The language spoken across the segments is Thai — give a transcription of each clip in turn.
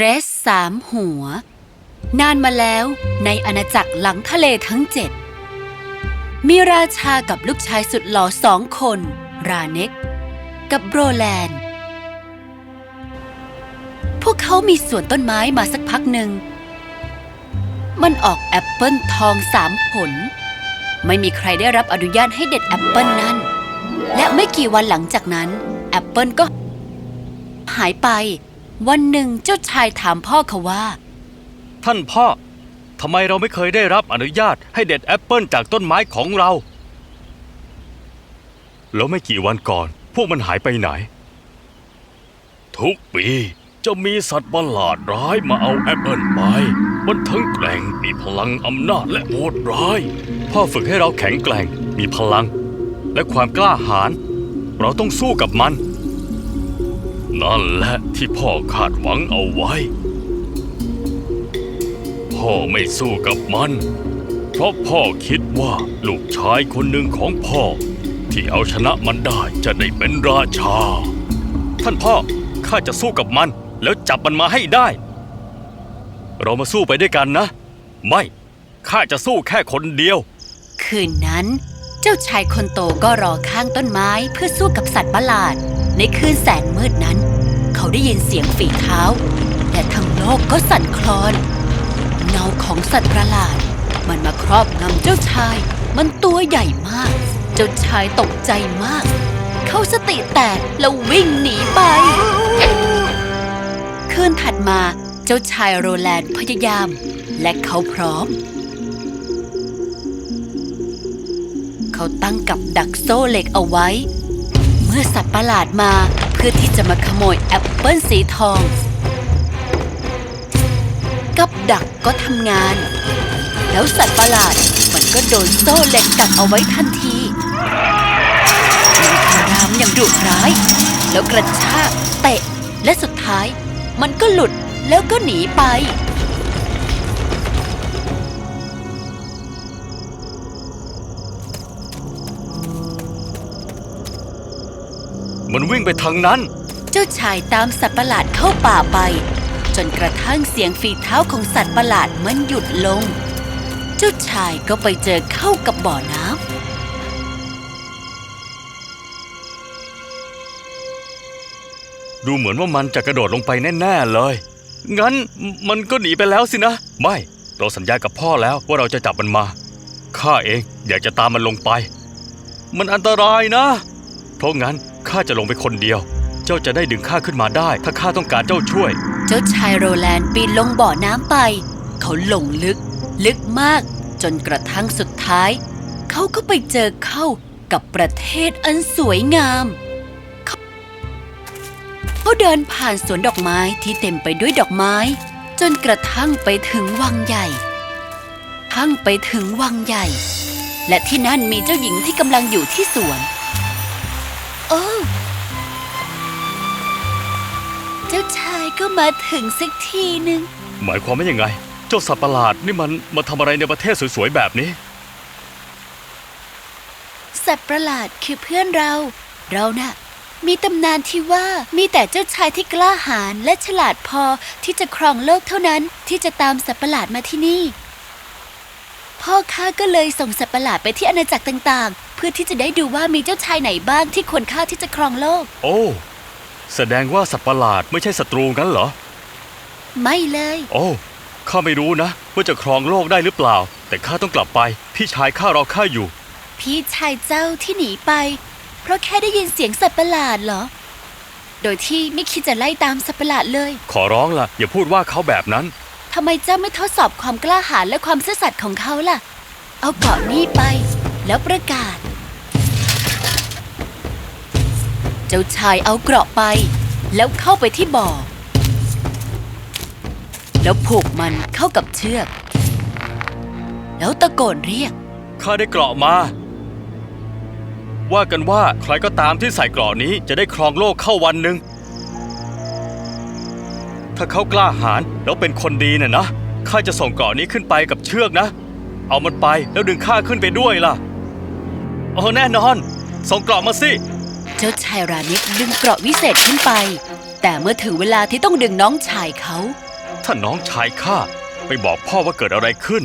รสสามหัว นานมาแล้วในอาณาจักรหลังทะเลทั้งเจ็ด มีราชากับลูกชายสุดหล่อสองคน ราเน็ก กับโรแลนด์ พวกเขามีสวนต้นไม้มาสักพักหนึ่ง มันออกแอปเปิลทองสามผล ไม่มีใครได้รับอนุญาตให้เด็ดแอปเปิลนั้น และไม่กี่วันหลังจากนั้น แอปเปิลก็หายไป วันหนึ่งเจ้าชายถามพ่อเขาว่า ท่านพ่อทำไมเราไม่เคยได้รับอนุญาตให้เด็ดแอปเปิลจากต้นไม้ของเรา แล้วไม่กี่วันก่อน พวกมันหายไปไหน ทุกปีจะมีสัตว์ประหลาดร้ายมาเอาแอปเปิลไป มันทั้งแกร่งมีพลังอำนาจและโหดร้าย พ่อฝึกให้เราแข็งแกร่ง มีพลัง และความกล้าหาญ เราต้องสู้กับมัน นั่นแหละที่พ่อคาดหวังเอาไว้ พ่อไม่สู้กับมัน เพราะพ่อคิดว่าลูกชายคนหนึ่งของพ่อ ที่เอาชนะมันได้จะได้เป็นราชา ท่านพ่อข้าจะสู้กับมัน แล้วจับมันมาให้ได้ เรามาสู้ไปด้วยกันนะ ไม่ข้าจะสู้แค่คนเดียว คืนนั้น เจ้าชายคนโตก็รอข้างต้นไม้เพื่อสู้กับสัตว์ประหลาด ในคืนแสนมืดนั้น เขาได้ยินเสียงฝีเท้า และทั้งโลกก็สั่นคลอน เงาของสัตว์ประหลาด มันมาครอบงำเจ้าชาย มันตัวใหญ่มาก เจ้าชายตกใจมาก เขาสติแตกแล้ววิ่งหนีไป คืนถัดมาเจ้าชายโรแลนด์พยายาม และเขาพร้อม เขาตั้งกับดักโซ่เหล็กเอาไว้ เมื่อสัตว์ประหลาดมาเพื่อที่จะมาขโมยแอปเปิลสีทอง กับดักก็ทำงาน แล้วสัตว์ประหลาดมันก็โดนโซ่เหล็กกัดเอาไว้ทันทีมันคารามอย่างดุร้าย แล้วกระชากเตะและสุดท้าย มันก็หลุดแล้วก็หนีไป มันวิ่งไปทางนั้น เจ้าชายตามสัตว์ประหลาดเข้าป่าไป จนกระทั่งเสียงฝีเท้าของสัตว์ประหลาดมันหยุดลง เจ้าชายก็ไปเจอเข้ากับบ่อน้ดูเหมือนว่ามันจะกระโดดลงไปแน่ๆเลย งั้นมันก็หนีไปแล้วสินะ ไม่ เราสัญญากับพ่อแล้วว่าเราจะจับมันมา ข้าเองอยากจะตามมันลงไป มันอันตรายนะ เพราะงั้น ข้าจะลงไปคนเดียว เจ้าจะได้ดึงข้าขึ้นมาได้ ถ้าข้าต้องการเจ้าช่วย เจ้าชายโรแลนด์ปีนลงบ่อน้ำไป เขาลงลึก ลึกมาก จนกระทั่งสุดท้าย เขาก็ไปเจอเข้ากับประเทศอันสวยงาม เขาเดินผ่านสวนดอกไม้ที่เต็มไปด้วยดอกไม้ จนกระทั่งไปถึงวังใหญ่ ทั้งไปถึงวังใหญ่ และที่นั่นมีเจ้าหญิงที่กำลังอยู่ที่สวน โอ้เจ้าชายก็มาถึงสักทีหนึ่ง หมายความว่ายังไง เจ้าสัตว์ประหลาดนี่มันมาทำอะไรในประเทศสวยๆแบบนี้ สัตว์ประหลาดคือเพื่อนเรา เราน่ะ มีตำนานที่ว่ามีแต่เจ้าชายที่กล้าหาญและฉลาดพอที่จะครองโลกเท่านั้นที่จะตามสัตว์ประหลาดมาที่นี่ พ่อข้าก็เลยส่งสัตว์ประหลาดไปที่อาณาจักรต่างๆ เพื่อที่จะได้ดูว่ามีเจ้าชายไหนบ้างที่ควรค่าที่จะครองโลก โอ้ แสดงว่าสัตว์ประหลาดไม่ใช่ศัตรูงั้นเหรอ ไม่เลย โอ้ข้าไม่รู้นะ ว่าจะครองโลกได้หรือเปล่า แต่ข้าต้องกลับไป พี่ชายข้ารอข้าอยู่ พี่ชายเจ้าที่หนีไป เพราะแค่ได้ยินเสียงสัตว์ประหลาดเหรอ โดยที่ไม่คิดจะไล่ตามสัตว์ประหลาดเลยขอร้องล่ะ อย่าพูดว่าเขาแบบนั้น ทำไมเจ้าไม่ทดสอบความกล้าหาญและความซื่อสัตย์ของเขาล่ะ เอาเกาะนี้ไป แล้วประกาศ เจ้าชายเอาเกราะไป แล้วเข้าไปที่บ่อ แล้วผูกมันเข้ากับเชือก แล้วตะโกนเรียก ข้าได้เกราะมา ว่ากันว่าใครก็ตามที่ใส่เกราะนี้จะได้ครองโลกเข้าวันหนึ่ง ถ้าเขากล้าหาญแล้วเป็นคนดีน่ะนะ ข้าจะส่งเกราะนี้ขึ้นไปกับเชือกนะ เอามันไปแล้วดึงข้าขึ้นไปด้วยล่ะ โอ้แน่นอน ส่งเกราะมาสิ เจ้าชายรานิกดึงเกราะวิเศษขึ้นไป แต่เมื่อถึงเวลาที่ต้องดึงน้องชายเขา ถ้าน้องชายข้าไปบอกพ่อว่าเกิดอะไรขึ้น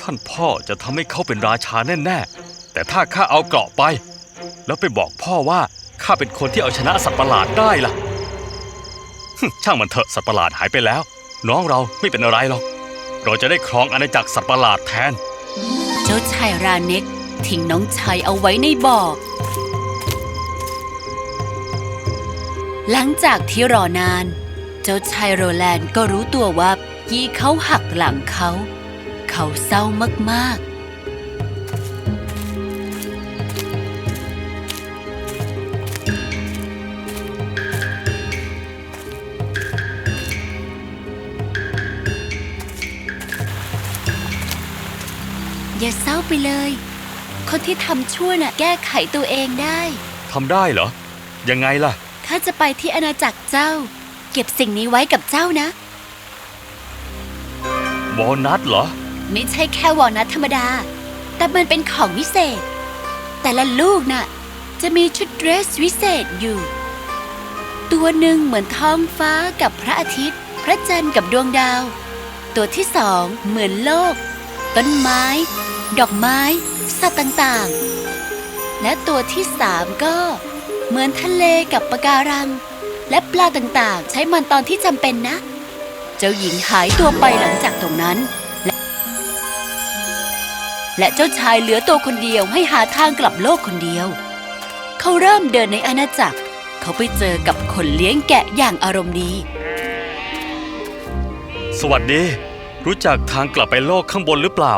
ท่านพ่อจะทำให้เขาเป็นราชาแน่ๆ แต่ถ้าข้าเอาเกราะไป แล้วไปบอกพ่อว่าข้าเป็นคนที่เอาชนะสัตว์ประหลาดได้ล่ะฮึ่มช่างมันเถอะสัตว์ประหลาดหายไปแล้ว น้องเราไม่เป็นอะไรหรอก เราจะได้ครองอาณาจักรสัตว์ประหลาดแทน เจ้าชายราเน็ก ทิ้งน้องชายเอาไว้ในบ่อ หลังจากที่รอนาน เจ้าชายโรแลนด์ก็รู้ตัวว่ายี่เขาหักหลังเขา เขาเศร้ามากๆอย่าเศร้าไปเลย คนที่ทำชั่วน่ะแก้ไขตัวเองได้ ทำได้เหรอ ยังไงล่ะ ข้าจะไปที่อาณาจักรเจ้า เก็บสิ่งนี้ไว้กับเจ้านะ วอลนัทเหรอ ไม่ใช่แค่วอลนัทธรรมดา แต่มันเป็นของวิเศษ แต่ละลูกน่ะ จะมีชุดเดรสวิเศษอยู่ ตัวหนึ่งเหมือนท้องฟ้ากับพระอาทิตย์ พระจันทร์กับดวงดาว ตัวที่สองเหมือนโลก ต้นไม้ ดอกไม้ สัตว์ต่างๆ และตัวที่สามก็เหมือนทะเลกับปะการัง และปลาต่างๆ ใช้มันตอนที่จำเป็นนะ เจ้าหญิงหายตัวไปหลังจากตรงนั้นและและเจ้าชายเหลือตัวคนเดียวให้หาทางกลับโลกคนเดียว เขาเริ่มเดินในอาณาจักร เขาไปเจอกับคนเลี้ยงแกะอย่างอารมณ์ดี สวัสดี รู้จักทางกลับไปโลกข้างบนหรือเปล่า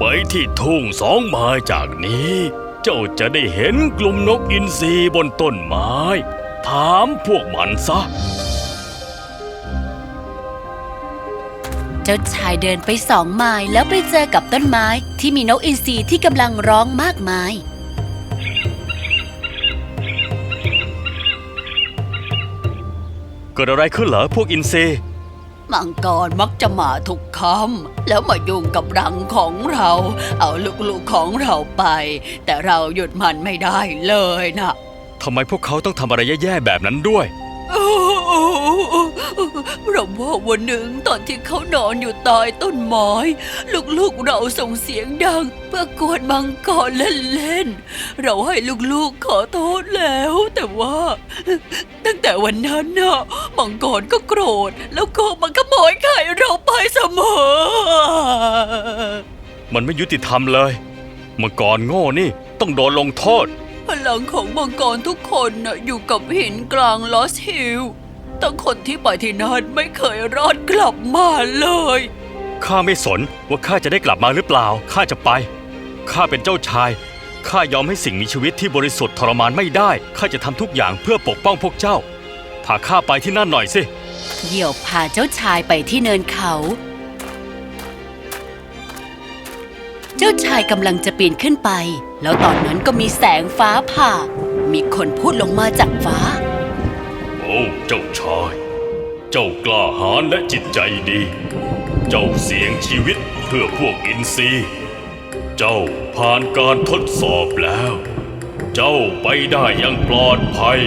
ไปที่ทุ่งสองไม้จากนี้ เจ้าจะได้เห็นกลุ่มนกอินทรีบนต้นไม้ ถามพวกมันซะ เจ้าชายเดินไปสองไมล์แล้วไปเจอกับต้นไม้ที่มีนกอินทรีที่กำลังร้องมากมายเกิดอะไรขึ้นเหรอพวกอินทรี มังกรมักจะมาทุกคำแล้วมายุ่งกับรังของเรา เอาลูกๆของเราไป แต่เราหยุดมันไม่ได้เลยนะทำไมพวกเขาต้องทำอะไรแย่ๆแบบนั้นด้วย เราว่าวันหนึ่งตอนที่เขานอนอยู่ใต้ต้นไม้ลูกๆเราส่งเสียงดัง เพื่อกวนมังกรเล่นๆ เราให้ลูกๆขอโทษแล้ว แต่ว่า ตั้งแต่วันนั้นน่ะมังกรก็โกรธ แล้วก็มันขโมยไข่เราไปเสมอ มันไม่ยุติธรรมเลย มังกรโง่นี่ต้องโดนลงโทษ พลังของมังกรทุกคนน่ะอยู่กับหินกลางลอสฮิลทั้งคนที่ไปที่นั่นไม่เคยรอดกลับมาเลย ข้าไม่สนว่าข้าจะได้กลับมาหรือเปล่า ข้าจะไป ข้าเป็นเจ้าชาย ข้ายอมให้สิ่งมีชีวิตที่บริสุทธิ์ทรมานไม่ได้ ข้าจะทำทุกอย่างเพื่อปกป้องพวกเจ้า พาข้าไปที่นั่นหน่อยสิ เหยี่ยวพาเจ้าชายไปที่เนินเขา เจ้าชายกำลังจะปีนขึ้นไป แล้วตอนนั้นก็มีแสงฟ้าผ่า มีคนพูดลงมาจากฟ้า โอ้เจ้าชาย เจ้ากล้าหาญและจิตใจดี เจ้าเสี่ยงชีวิตเพื่อพวกอินทรีย์เจ้าผ่านการทดสอบแล้ว เจ้าไปได้อย่างปลอดภัย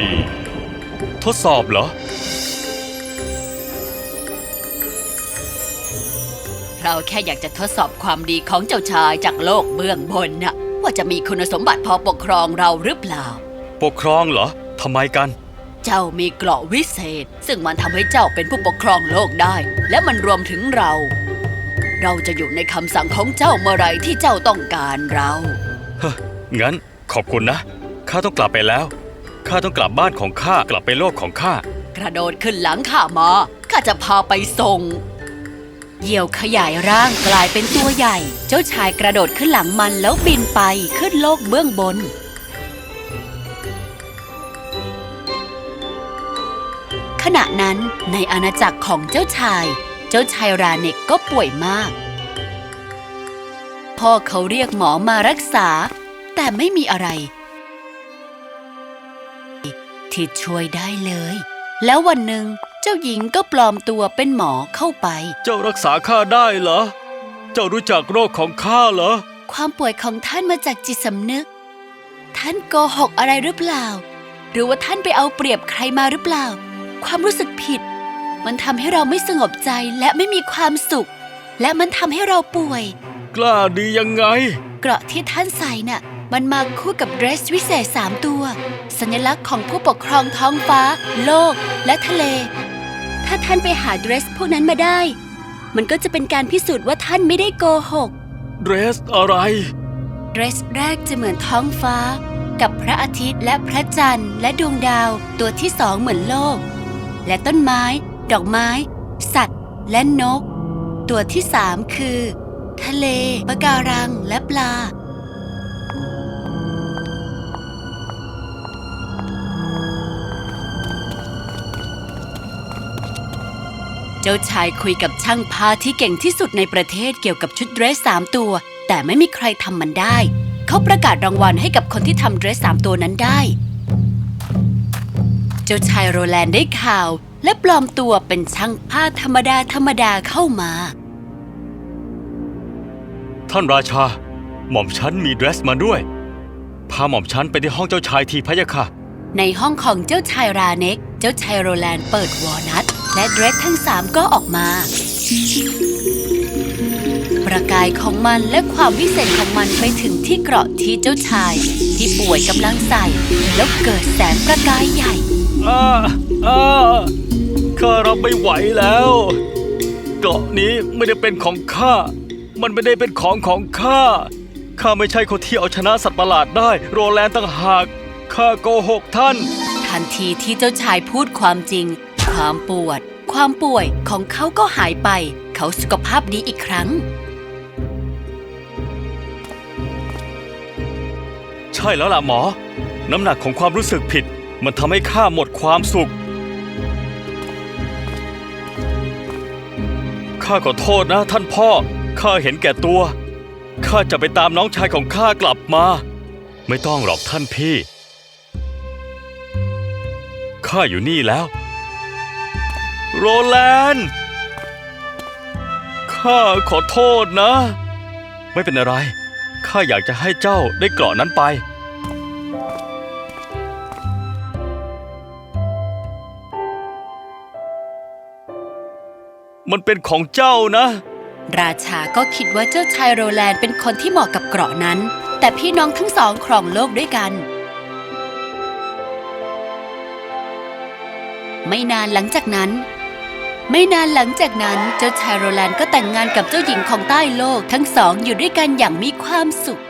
ทดสอบเหรอ เราแค่อยากจะทดสอบความดีของเจ้าชายจากโลกเบื้องบนน่ะ ว่าจะมีคุณสมบัติพอปกครองเราหรือเปล่า ปกครองเหรอทำไมกัน เจ้ามีเกราะวิเศษ ซึ่งมันทำให้เจ้าเป็นผู้ปกครองโลกได้ และมันรวมถึงเรา เราจะอยู่ในคำสั่งของเจ้าเมื่อไหรที่เจ้าต้องการเราเฮ้ยงั้นขอบคุณนะข้าต้องกลับไปแล้วข้าต้องกลับบ้านของข้ากลับไปโลกของข้ากระโดดขึ้นหลังข้ามาข้าจะพาไปส่ง เหยี่ยวขยายร่างกลายเป็นตัวใหญ่ เจ้าชายกระโดดขึ้นหลังมันแล้วบินไปขึ้นโลกเบื้องบน ขณะนั้นในอาณาจักรของเจ้าชาย เจ้าชายราเนกก็ป่วยมาก พ่อเขาเรียกหมอมารักษา แต่ไม่มีอะไร ที่ช่วยได้เลย แล้ววันหนึ่ง เจ้าหญิงก็ปลอมตัวเป็นหมอเข้าไป เจ้ารักษาข้าได้เหรอ เจ้ารู้จักโรคของข้าเหรอ ความป่วยของท่านมาจากจิตสำนึก ท่านโกหกอะไรหรือเปล่า หรือว่าท่านไปเอาเปรียบใครมาหรือเปล่า ความรู้สึกผิด มันมันทำให้เราไม่สงบใจและไม่มีความสุข และมันทำให้เราป่วย กล้าดียังไง เกราะที่ท่านใส่น่ะ มันมาคู่กับเดรสวิเศษสามตัว สัญลักษณ์ของผู้ปกครองท้องฟ้า โลก และทะเล ถ้าท่านไปหาเดรสพวกนั้นมาได้ มันก็จะเป็นการพิสูจน์ว่าท่านไม่ได้โกหก เดรสอะไร เดรสแรกจะเหมือนท้องฟ้า กับพระอาทิตย์และพระจันทร์และดวงดาว ตัวที่สองเหมือนโลก และต้นไม้ ดอกไม้ สัตว์ และนก ตัวที่สามคือ ทะเลปะการังและปลา เจ้าชายคุยกับช่างผ้าที่เก่งที่สุดในประเทศเกี่ยวกับชุดเดรสสามตัว แต่ไม่มีใครทำมันได้ เขาประกาศรางวัลให้กับคนที่ทำเดรสสามตัวนั้นได้ เจ้าชายโรแลนด์ได้ข่าว และปลอมตัวเป็นช่างผ้าธรรมดาธรรมดาเข้ามา ท่านราชา หม่อมฉันมีเดรสมาด้วย พาหม่อมฉันไปที่ห้องเจ้าชายทีพะยะค่ะ ในห้องของเจ้าชายราเน็ก เจ้าชายโรแลนด์เปิดวอลนัท และเดรสทั้งสามก็ออกมา ประกายของมันและความวิเศษของมันไปถึงที่เกราะที่เจ้าชาย ที่ป่วยกำลังใส่ แล้วเกิดแสงประกายใหญ่อ้าอ้าข้ารับไม่ไหวแล้ว เกราะนี้ไม่ได้เป็นของข้า มันไม่ได้เป็นของของข้า ข้าไม่ใช่คนที่เอาชนะสัตว์ประหลาดได้ โรแลนด์ต่างหาก ข้าโกหกท่าน ทันทีที่เจ้าชายพูดความจริง ความปวด ความป่วยของเขาก็หายไป เขาสุขภาพดีอีกครั้ง ใช่แล้วล่ะหมอ น้ำหนักของความรู้สึกผิด มันทำให้ข้าหมดความสุข ข้าขอโทษนะท่านพ่อ ข้าเห็นแก่ตัว ข้าจะไปตามน้องชายของข้ากลับมา ไม่ต้องหรอกท่านพี่ ข้าอยู่นี่แล้ว โรแลนด์ ข้าขอโทษนะ ไม่เป็นอะไร ข้าอยากจะให้เจ้าได้เกราะนั้นไป มันเป็นของเจ้านะ ราชาก็คิดว่าเจ้าชายโรแลนด์เป็นคนที่เหมาะกับเกราะนั้น แต่พี่น้องทั้งสองครองโลกด้วยกัน ไม่นานหลังจากนั้น ไม่นานหลังจากนั้นเจ้าชายโรแลนด์ก็แต่งงานกับเจ้าหญิงของใต้โลก ทั้งสองอยู่ด้วยกันอย่างมีความสุข